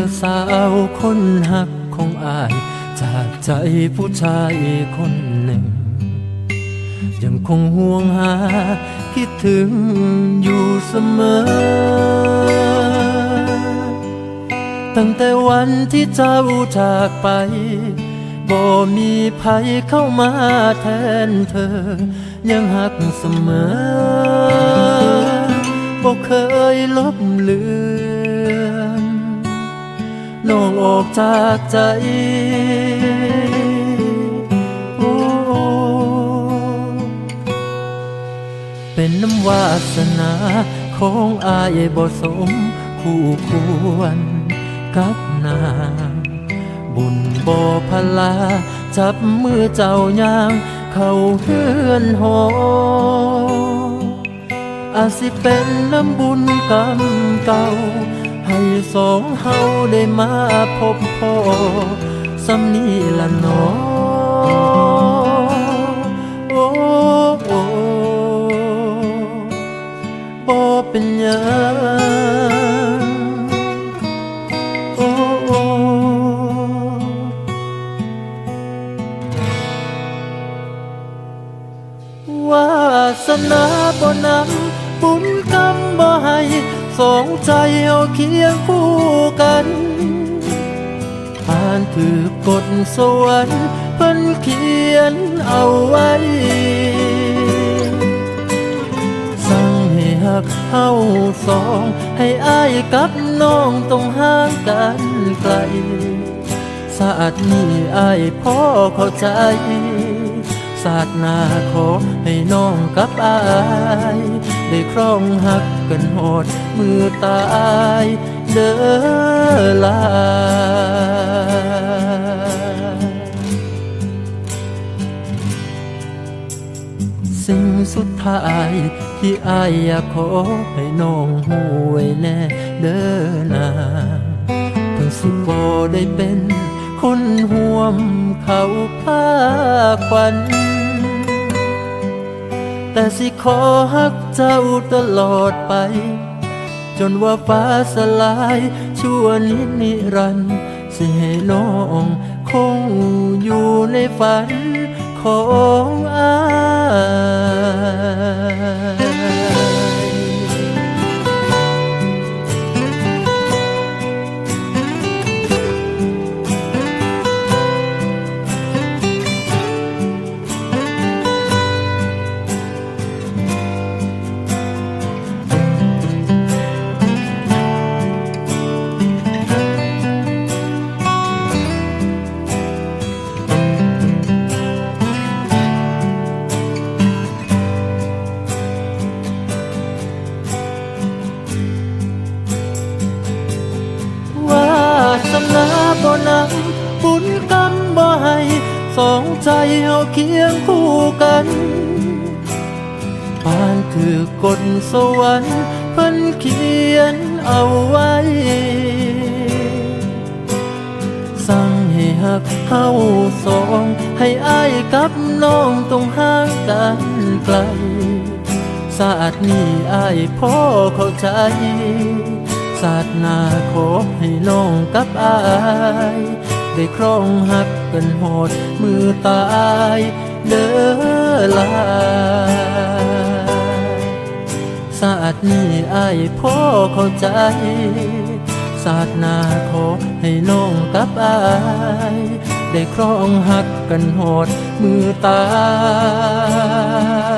อสาวคนหักของอาย จากใจผู้ชายคนหนึ่ง ยังคงห่วงหา คิดถึงอยู่เสมอ ตั้งแต่วันที่เจ้าจากไปบ่มีภัยเข้ามาแทนเธอ ยังหักเสมอบ่เคยลบเลือน น้องออกจากใจโอ้เป็นน้ำวาสนาของอายบ่สมคู่ควรกับนาง บุญบ่พลา จับมือเจ้ายาง เข้าเฮือนหออาจสิเป็นน้ำบุญกรรมเก่า ให้สองเฮาได้มาพบพ่อสำนีละนอโอ้โอ้บ่เป็นหยังโอ้โอ้วาสนาบ่นำบุญกรรม สองใจเอาเคียงคู่กันผ่านถือกฎสวรรค์เพิ่นเขียนเอาไว้ สั่งให้หักเฮาสอง ให้อายกับน้องต้องห่างกันไกลศาสตร์นี้อายพ่อเข้าใจศาสตร์หน้าขอให้น้องกับอาย ได้ครองหักกันโหดมือตายเด้อลาสิ่งสุดท้ายที่อายอยากขอให้น้องหูไว้แน่เด้อนาถึงสิบ่ได้เป็นคนห่วมเขาผ้าควัน แต่สิขอฮักเจ้าตลอดไป จนว่าฟ้าสลายชั่วนิดนิรันดร์สิให้น้องคงอยู่ในฝันของอาย บ่นำบุญกรรมบ่ให้สองใจเฮาเคียงคู่กันปานคือกฎสวรรค์เพิ่นเขียนเอาไว้ สั่งให้หักเฮาสอง ให้อายกับน้องต้องห่างกันไกลศาสตร์นี้อายพ่อเข้าใจ ศาสตร์หน้าขอให้น้องกับอาย ได้ครองหักกันโหดมือตายเด้อลาศาสตร์นี้อายพ่อเข้าใจศาสตร์หน้าขอให้น้องกับอาย ได้ครองหักกันโหดมือตาย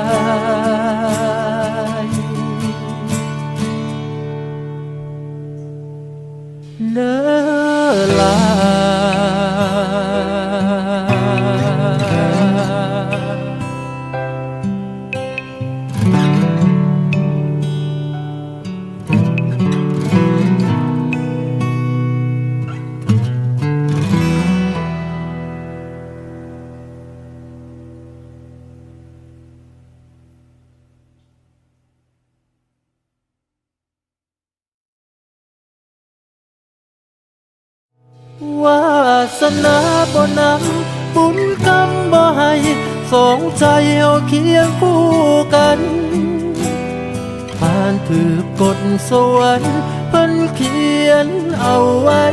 สนาบ่นำบุญกรรมบ่ให้สองใจเอาเคียงคู่กันผ่านถือกฎสวรรค์เพิ่นเขียนเอาไว้